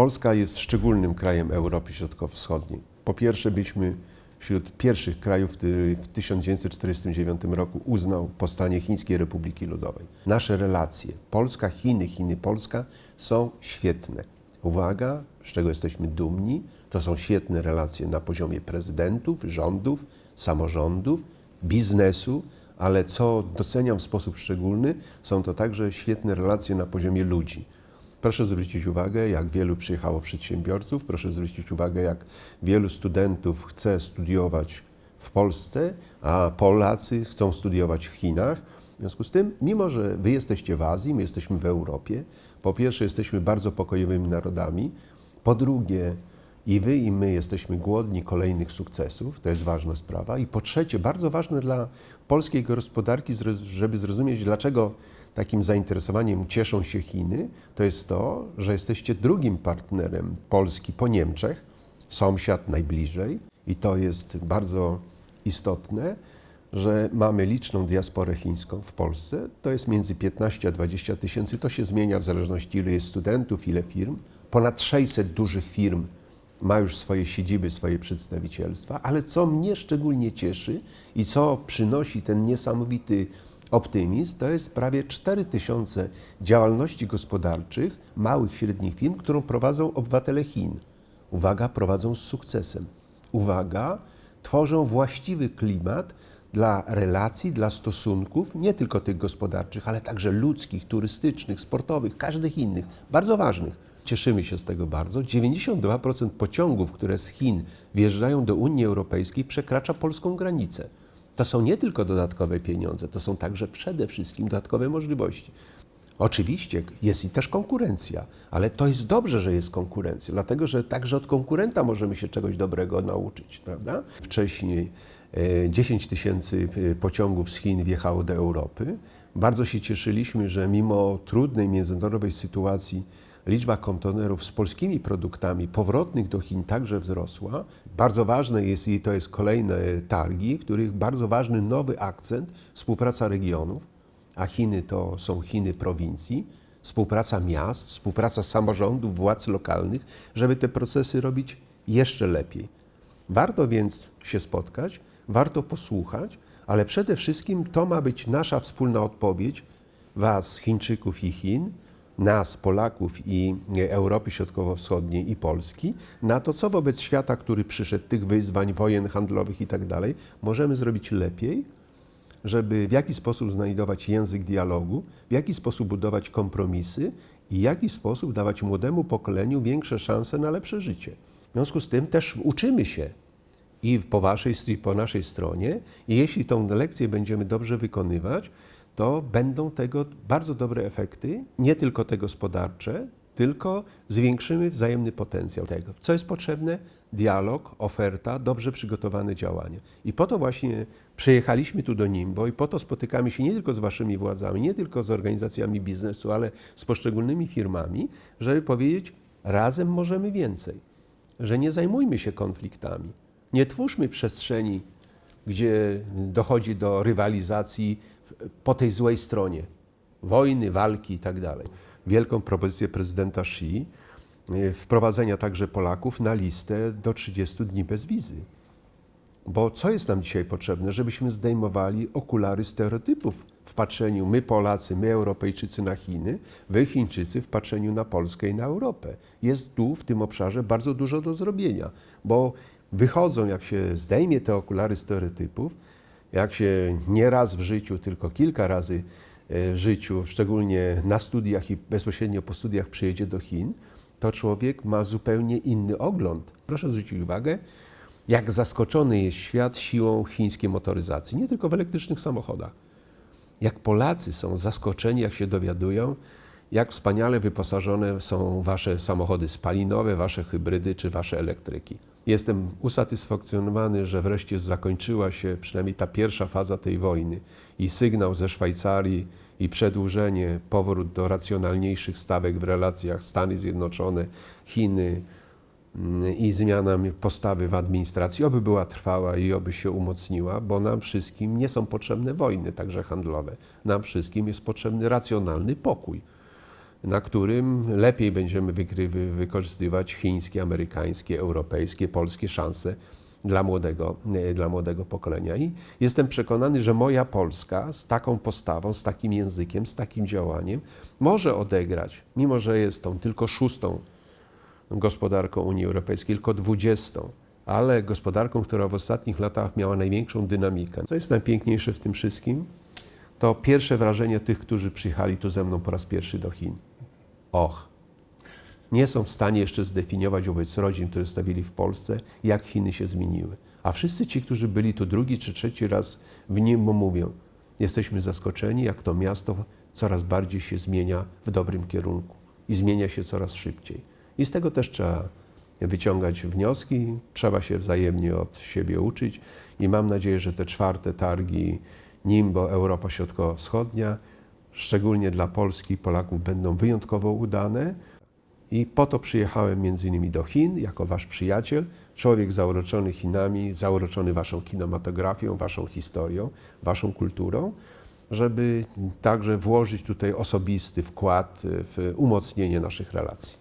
Polska jest szczególnym krajem Europy Środkowo-Wschodniej. Po pierwsze, byliśmy wśród pierwszych krajów, który w 1949 roku uznał powstanie Chińskiej Republiki Ludowej. Nasze relacje Polska-Chiny, Chiny-Polska są świetne. Uwaga, z czego jesteśmy dumni, to są świetne relacje na poziomie prezydentów, rządów, samorządów, biznesu, ale co doceniam w sposób szczególny, są to także świetne relacje na poziomie ludzi. Proszę zwrócić uwagę, jak wielu przyjechało przedsiębiorców, proszę zwrócić uwagę, jak wielu studentów chce studiować w Polsce, a Polacy chcą studiować w Chinach. W związku z tym, mimo że wy jesteście w Azji, my jesteśmy w Europie, po pierwsze jesteśmy bardzo pokojowymi narodami, po drugie i wy i my jesteśmy głodni kolejnych sukcesów, to jest ważna sprawa, i po trzecie, bardzo ważne dla polskiej gospodarki, żeby zrozumieć, dlaczego takim zainteresowaniem cieszą się Chiny, to jest to, że jesteście drugim partnerem Polski po Niemczech, sąsiad najbliżej, i to jest bardzo istotne, że mamy liczną diasporę chińską w Polsce. To jest między 15 a 20 tysięcy. To się zmienia w zależności, ile jest studentów, ile firm. Ponad 600 dużych firm ma już swoje siedziby, swoje przedstawicielstwa, ale co mnie szczególnie cieszy i co przynosi ten niesamowity optymizm, to jest prawie 4 tysiące działalności gospodarczych, małych, średnich firm, którą prowadzą obywatele Chin. Uwaga, prowadzą z sukcesem. Uwaga, tworzą właściwy klimat dla relacji, dla stosunków, nie tylko tych gospodarczych, ale także ludzkich, turystycznych, sportowych, każdych innych, bardzo ważnych. Cieszymy się z tego bardzo. 92% pociągów, które z Chin wjeżdżają do Unii Europejskiej, przekracza polską granicę. To są nie tylko dodatkowe pieniądze, to są także przede wszystkim dodatkowe możliwości. Oczywiście jest i też konkurencja, ale to jest dobrze, że jest konkurencja, dlatego że także od konkurenta możemy się czegoś dobrego nauczyć, prawda? Wcześniej e, 10 tysięcy e, pociągów z Chin wjechało do Europy. Bardzo się cieszyliśmy, że mimo trudnej międzynarodowej sytuacji liczba kontenerów z polskimi produktami powrotnych do Chin także wzrosła. Bardzo ważne jest i to jest kolejne targi, w których bardzo ważny nowy akcent współpraca regionów a Chiny to są Chiny prowincji, współpraca miast, współpraca samorządów, władz lokalnych, żeby te procesy robić jeszcze lepiej. Warto więc się spotkać, warto posłuchać, ale przede wszystkim to ma być nasza wspólna odpowiedź Was, Chińczyków i Chin, nas, Polaków i Europy Środkowo-Wschodniej i Polski, na to, co wobec świata, który przyszedł, tych wyzwań, wojen handlowych i tak dalej, możemy zrobić lepiej, żeby w jaki sposób znajdować język dialogu, w jaki sposób budować kompromisy i w jaki sposób dawać młodemu pokoleniu większe szanse na lepsze życie. W związku z tym też uczymy się i po waszej i po naszej stronie i jeśli tą lekcję będziemy dobrze wykonywać, to będą tego bardzo dobre efekty, nie tylko te gospodarcze, tylko zwiększymy wzajemny potencjał tego. Co jest potrzebne? Dialog, oferta, dobrze przygotowane działania. I po to właśnie przyjechaliśmy tu do Nimbo i po to spotykamy się nie tylko z waszymi władzami, nie tylko z organizacjami biznesu, ale z poszczególnymi firmami, żeby powiedzieć, razem możemy więcej. Że nie zajmujmy się konfliktami. Nie twórzmy przestrzeni, gdzie dochodzi do rywalizacji po tej złej stronie. Wojny, walki i tak wielką propozycję prezydenta Xi y, wprowadzenia także Polaków na listę do 30 dni bez wizy. Bo co jest nam dzisiaj potrzebne? Żebyśmy zdejmowali okulary stereotypów w patrzeniu my Polacy, my Europejczycy na Chiny, wy Chińczycy w patrzeniu na Polskę i na Europę. Jest tu w tym obszarze bardzo dużo do zrobienia, bo wychodzą, jak się zdejmie te okulary stereotypów, jak się nie raz w życiu, tylko kilka razy w życiu, szczególnie na studiach i bezpośrednio po studiach przyjedzie do Chin, to człowiek ma zupełnie inny ogląd. Proszę zwrócić uwagę, jak zaskoczony jest świat siłą chińskiej motoryzacji, nie tylko w elektrycznych samochodach. Jak Polacy są zaskoczeni, jak się dowiadują, jak wspaniale wyposażone są wasze samochody spalinowe, wasze hybrydy czy wasze elektryki. Jestem usatysfakcjonowany, że wreszcie zakończyła się przynajmniej ta pierwsza faza tej wojny i sygnał ze Szwajcarii i przedłużenie, powrót do racjonalniejszych stawek w relacjach Stany Zjednoczone, Chiny mm, i zmiana postawy w administracji, oby była trwała i oby się umocniła, bo nam wszystkim nie są potrzebne wojny, także handlowe. Nam wszystkim jest potrzebny racjonalny pokój. Na którym lepiej będziemy wykrywy, wykorzystywać chińskie, amerykańskie, europejskie, polskie szanse dla młodego, e, dla młodego pokolenia. I jestem przekonany, że moja Polska z taką postawą, z takim językiem, z takim działaniem może odegrać, mimo że jest tą tylko szóstą gospodarką Unii Europejskiej, tylko dwudziestą, ale gospodarką, która w ostatnich latach miała największą dynamikę. Co jest najpiękniejsze w tym wszystkim? To pierwsze wrażenie tych, którzy przyjechali tu ze mną po raz pierwszy do Chin. Och, nie są w stanie jeszcze zdefiniować wobec rodzin, które stawili w Polsce, jak Chiny się zmieniły. A wszyscy ci, którzy byli tu drugi czy trzeci raz w nim, mówią, jesteśmy zaskoczeni, jak to miasto coraz bardziej się zmienia w dobrym kierunku i zmienia się coraz szybciej. I z tego też trzeba wyciągać wnioski, trzeba się wzajemnie od siebie uczyć i mam nadzieję, że te czwarte targi NIMBO Europa Środkowo-Wschodnia, szczególnie dla Polski i Polaków, będą wyjątkowo udane. I po to przyjechałem między innymi do Chin jako wasz przyjaciel, człowiek zauroczony Chinami, zauroczony waszą kinematografią, waszą historią, waszą kulturą, żeby także włożyć tutaj osobisty wkład w umocnienie naszych relacji.